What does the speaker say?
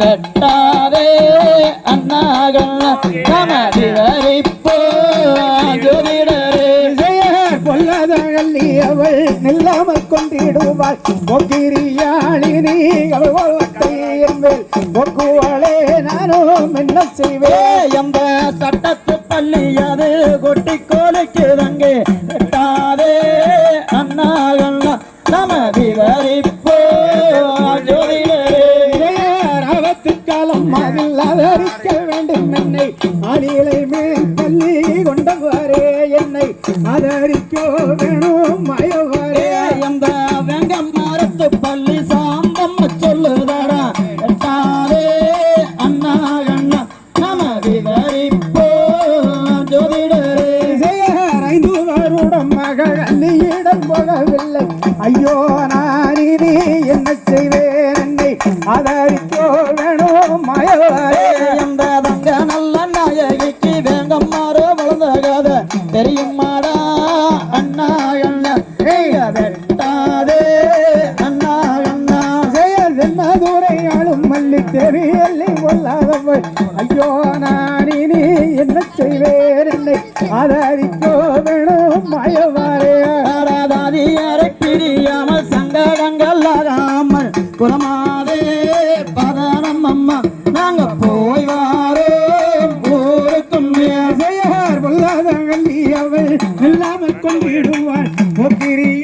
வெட்டாதே அண்ணாகள் நம விவரிப்போ ஜோதிடரே பொல்லாதகல்லி அவள் நில்லாமல் கொண்டிடுவாள் பொக்கிரியாளினி பொக்குவாளே நானும் என்ன செய்வேன் எந்த சட்டத்து பள்ளி அது கொட்டி கோலிக்குதங்கே வெட்டாதே காலம் அதில் ஆதரிக்க வேண்டும் என்னை. ஆடிகளை மேல் தள்ளி கொண்டவாரே என்னை. ஆதரிக்க வேணும் மயவாரே எந்த வெங்கம் மரத்து பள்ளி சாந்தம் சொல்லுதடா. எட்டாதே அண்ணா அண்ணா நம விவரிப்போ ஜோதிடரே. ஐந்து வருடம் மகள் அள்ளியிடம் போகவில்லை. ஐயோ நான் இனி என்ன செய்வேன் என்னை? ஆதரிக்க வேணும் தங்க நல்ல நாயகிக்கு வேங்கம் மாறு வளர்ந்த கதை தெரியுமாடா அண்ணா அண்ணா வெட்டாதே அண்ணா அண்ணா செயல் மதுரையாளும் மல்லி தெரியலை கொள்ளாதவள் ஐயோ நான் இனி என்ன செய்வேன் என்னை ஆதரிக்க வேணும் மயவாரே பிரியாமல் சங்கடங்கள் ஆகாமல் பதனம் அம்மா செயல் பொல்லாதவள் அவள் இல்லாமல் கொண்டிடுவாள். பொக்கிரியா